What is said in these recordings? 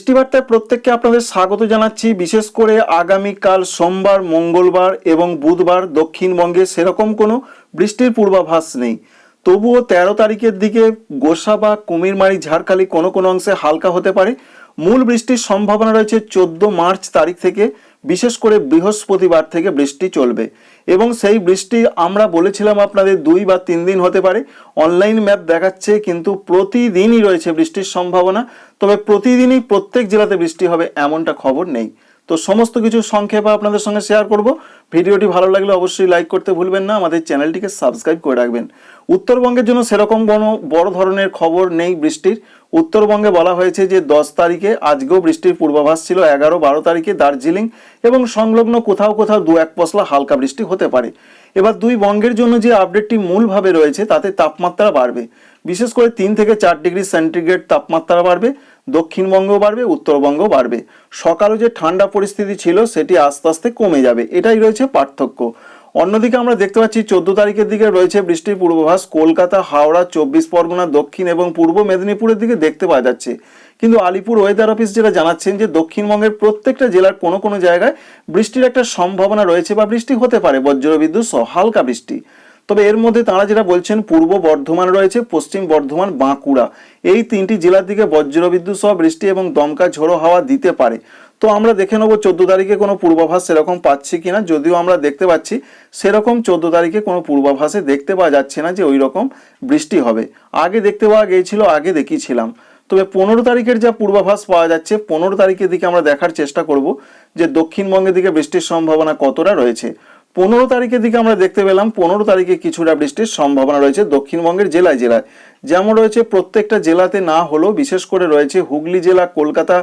বৃষ্টিবার্তায় প্রত্যেককে আপনাদের স্বাগত জানাচ্ছি। বিশেষ করে আগামীকাল সোমবার, মঙ্গলবার এবং বুধবার দক্ষিণবঙ্গে সেরকম কোনো বৃষ্টির পূর্বাভাস নেই। তবুও তেরো তারিখের দিকে গোসা বা কুমিরমারি ঝাড়খালি কোনো কোনো অংশে হালকা হতে পারে। মূল বৃষ্টির সম্ভাবনা রয়েছে চোদ্দ মার্চ তারিখ থেকে। বিশেষ করে বৃহস্পতিবার থেকে বৃষ্টি চলবে। এবং সেই বৃষ্টি আমরা বলেছিলাম আপনাদের দুই বা তিন দিন হতে পারে। অনলাইন ম্যাপ দেখাচ্ছে কিন্তু প্রতিদিনই রয়েছে বৃষ্টির সম্ভাবনা। তবে প্রতিদিনই প্রত্যেক জেলাতে বৃষ্টি হবে এমনটা খবর নেই। তো সমস্ত কিছু সংক্ষেপে আপনাদের সঙ্গে শেয়ার করব। ভিডিওটি ভালো লাগলে অবশ্যই লাইক করতে ভুলবেন না। আমাদের চ্যানেলটিকে সাবস্ক্রাইব করে রাখবেন। উত্তরবঙ্গের জন্য সেরকম কোনো বড় ধরনের খবর নেই বৃষ্টির। উত্তরবঙ্গে বলা হয়েছে যে, দশ তারিখে, আজকেও বৃষ্টির পূর্বাভাস ছিল এগারো, বারো তারিখে দার্জিলিং এবং সংলগ্ন কোথাও কোথাও দু এক পশলা হালকা বৃষ্টি হতে পারে। এবার দুই বঙ্গের জন্য যে আপডেটটি মূলভাবে রয়েছে, তাতে তাপমাত্রা বাড়বে। বিশেষ করে তিন থেকে চার ডিগ্রি সেন্টিগ্রেড তাপমাত্রা বাড়বে। দক্ষিণবঙ্গ বাড়বে উত্তরবঙ্গ বাড়বে। সকালে যে ঠান্ডা পরিস্থিতি ছিল, সেটি আস্তে আস্তে কমে যাবে। এটাই রয়েছে পার্থক্য। অন্যদিকে আমরা দেখতে পাচ্ছি, চোদ্দ তারিখের দিকে রয়েছে বৃষ্টির পূর্বাভাস। কলকাতা, হাওড়া, চব্বিশ পরগনা, দক্ষিণ এবং পূর্ব মেদিনীপুরের দিকে দেখতে পাওয়া যাচ্ছে। কিন্তু আলিপুর ওয়েদার অফিস যেটা জানাচ্ছেন যে, দক্ষিণবঙ্গের প্রত্যেকটা জেলার কোনো কোনো জায়গায় বৃষ্টির একটা সম্ভাবনা রয়েছে বা বৃষ্টি হতে পারে। বজ্রবিদ্যুৎ সহ হালকা বৃষ্টি। তবে এর মধ্যে তারা যেটা বলছেন, পূর্ব বর্ধমান রয়েছে, পশ্চিম বর্ধমান, বাঁকুড়া। এই তিনটি জেলার দিকে বজ্রবিদ্যুৎ সহ বৃষ্টি এবং দমকা ঝোড়ো হাওয়া দিতে পারে। তো আমরা দেখে নেব চোদ্দ তারিখে কোনো পূর্বাভাস সেরকম পাচ্ছি কিনা। যদিও আমরা দেখতে পাচ্ছি, সেরকম চোদ্দ তারিখে কোনো পূর্বাভাসে দেখতে পাওয়া যাচ্ছে না যে ওই রকম বৃষ্টি হবে। আগে দেখতে পাওয়া গিয়েছিল, আগে দেখিয়েছিলাম। তবে পনেরো তারিখের যা পূর্বাভাস পাওয়া যাচ্ছে, পনেরো তারিখের দিকে আমরা দেখার চেষ্টা করব যে দক্ষিণবঙ্গের দিকে বৃষ্টির সম্ভাবনা কতটা রয়েছে। পনেরো তারিখের দিকে আমরা দেখতে পেলাম, পনেরো তারিখে কিছুটা বৃষ্টির সম্ভাবনা রয়েছে দক্ষিণবঙ্গের জেলায় জেলায়। যেমন রয়েছে, প্রত্যেকটা জেলাতে না হলেও বিশেষ করে রয়েছে হুগলি জেলা, কলকাতা,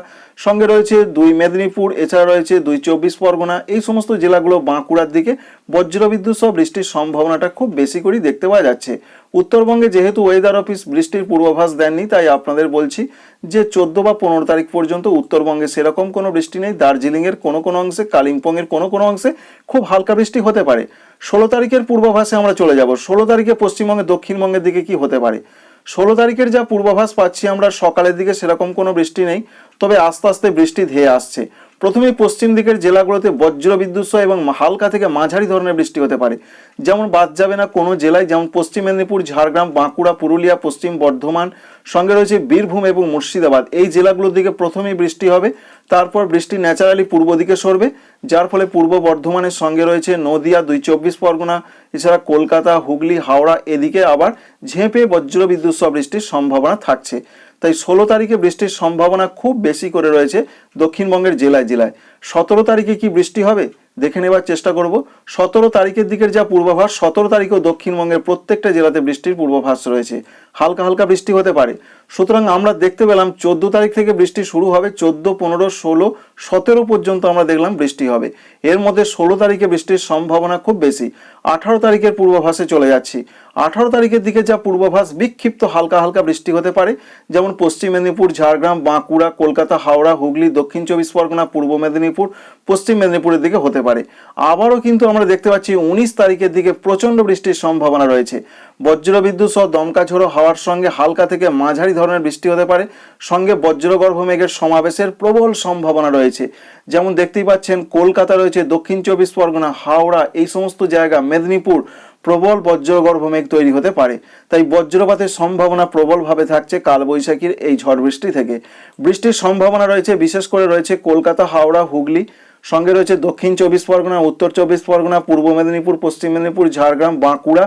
সঙ্গে রয়েছে দুই মেদিনীপুর, এছাড়া রয়েছে দুই চব্বিশ পরগনা। এই সমস্ত জেলাগুলো বাঁকুড়ার দিকে বজ্রবিদ্যুৎ সহ বৃষ্টির সম্ভাবনাটা খুব বেশি করেই দেখতে পাওয়া যাচ্ছে। উত্তরবঙ্গে যেহেতু ওয়েদার অফিস বৃষ্টির পূর্বাভাস দেননি, তাই আপনাদের বলছি যে চোদ্দ বা পনেরো তারিখ পর্যন্ত উত্তরবঙ্গে সেরকম কোনো বৃষ্টি নেই। দার্জিলিংয়ের কোনো কোনো অংশে, কালিম্পংয়ের কোনো কোনো অংশে খুব হালকা বৃষ্টি হতে পারে। ষোলো তারিখের পূর্বাভাসে আমরা চলে যাব। ষোলো তারিখে পশ্চিমবঙ্গে দক্ষিণবঙ্গের দিকে কি হতে পারে? ষোলো তারিখের যা পূর্বাভাস পাচ্ছি আমরা সকালের দিকে সেরকম কোনো বৃষ্টি নেই, তবে আস্তে আস্তে বৃষ্টি ধেয়ে আসছে। প্রথমেই পশ্চিম দিকের জেলাগুলোতে বজ্র বিদ্যুৎ সহ এবং হালকা থেকে মাঝারি ধরনের বৃষ্টি হতে পারে। যেমন বাদ যাবে না কোনো জেলায়, যেমন পশ্চিম মেদিনীপুর, ঝাড়গ্রাম, বাঁকুড়া, পুরুলিয়া, পশ্চিম বর্ধমান, সঙ্গে রয়েছে বীরভূম এবং মুর্শিদাবাদ। এই জেলাগুলোর দিকে প্রথমেই বৃষ্টি হবে। তারপর বৃষ্টি ন্যাচারালি পূর্ব দিকে সরবে, যার ফলে পূর্ব বর্ধমানের সঙ্গে রয়েছে নদিয়া, দুই চব্বিশ পরগনা, এছাড়া কলকাতা, হুগলি, হাওড়া, এদিকে আবার ঝেঁপে বজ্র বিদ্যুৎ সহ বৃষ্টির সম্ভাবনা থাকছে। তাই ষোলো তারিখে বৃষ্টির সম্ভাবনা খুব বেশি করে রয়েছে দক্ষিণবঙ্গের জেলায় জেলায়। সতেরো তারিখে কি বৃষ্টি হবে? দেখে নেবার চেষ্টা করব। সতেরো তারিখের দিকের যা পূর্বাভাস, সতেরো তারিখেও দক্ষিণবঙ্গের প্রত্যেকটা জেলাতে বৃষ্টির পূর্বাভাস রয়েছে। হালকা হালকা বৃষ্টি হতে পারে। সুতরাং আমরা দেখতে পেলাম চোদ্দ তারিখ থেকে বৃষ্টি শুরু হবে, চোদ্দ, পনেরো, ষোলো, সতেরো পর্যন্ত আমরা দেখলাম বৃষ্টি হবে। এর মধ্যে ষোলো তারিখে বৃষ্টির সম্ভাবনা খুব বেশি। আঠারো তারিখের পূর্বাভাসে চলে যাচ্ছি। আঠারো তারিখের দিকে যা পূর্বাভাস, বিক্ষিপ্ত হালকা হালকা বৃষ্টি হতে পারে, যেমন পশ্চিম মেদিনীপুর, ঝাড়গ্রাম, বাঁকুড়া, কলকাতা, হাওড়া, হুগলি, দক্ষিণ চব্বিশ পরগনা, পূর্ব মেদিনীপুর, পশ্চিম মেদিনীপুরের দিকে হতে পারে। আবারও কিন্তু আমরা দেখতে পাচ্ছি, উনিশ তারিখের দিকে প্রচণ্ড বৃষ্টির সম্ভাবনা রয়েছে। বজ্রবিদ্যুৎ সহ দমকা ঝোড়ো হাওয়ার সঙ্গে হালকা থেকে মাঝারি ধরনের বৃষ্টি হতে পারে। সঙ্গে বজ্রগর্ভ মেঘের সমাবেশের প্রবল সম্ভাবনা রয়েছে। যেমন দেখতেই পাচ্ছেন, কলকাতা রয়েছে, দক্ষিণ চব্বিশ পরগনা, হাওড়া, এই সমস্ত জায়গা, মেদিনীপুর প্রবল বজ্রগর্ভ মেঘ তৈরি হতে পারে। তাই বজ্রপাতের সম্ভাবনা প্রবলভাবে থাকছে কালবৈশাখীর এই ঝড় বৃষ্টি থেকে। বৃষ্টির সম্ভাবনা রয়েছে, বিশেষ করে রয়েছে কলকাতা, হাওড়া, হুগলি সঙ্গে রয়েছে দক্ষিণ চব্বিশ পরগনা, উত্তর চব্বিশ পরগনা, পূর্ব মেদিনীপুর, পশ্চিম মেদিনীপুর, ঝাড়গ্রাম, বাঁকুড়া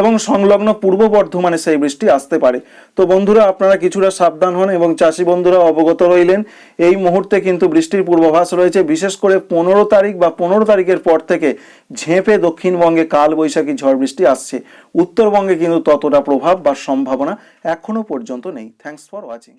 এবং সংলগ্ন পূর্ব বর্ধমানে সেই বৃষ্টি আসতে পারে। তো বন্ধুরা, আপনারা কিছুটা সাবধান হন এবং চাষি বন্ধুরা অবগত রইলেন, এই মুহূর্তে কিন্তু বৃষ্টির পূর্বাভাস রয়েছে। বিশেষ করে পনেরো তারিখ বা পনেরো তারিখের পর থেকে ঝেঁপে দক্ষিণবঙ্গে কাল বৈশাখী ঝড় বৃষ্টি আসছে। উত্তরবঙ্গে কিন্তু ততটা প্রভাব বা সম্ভাবনা এখনও পর্যন্ত নেই। Thanks for watching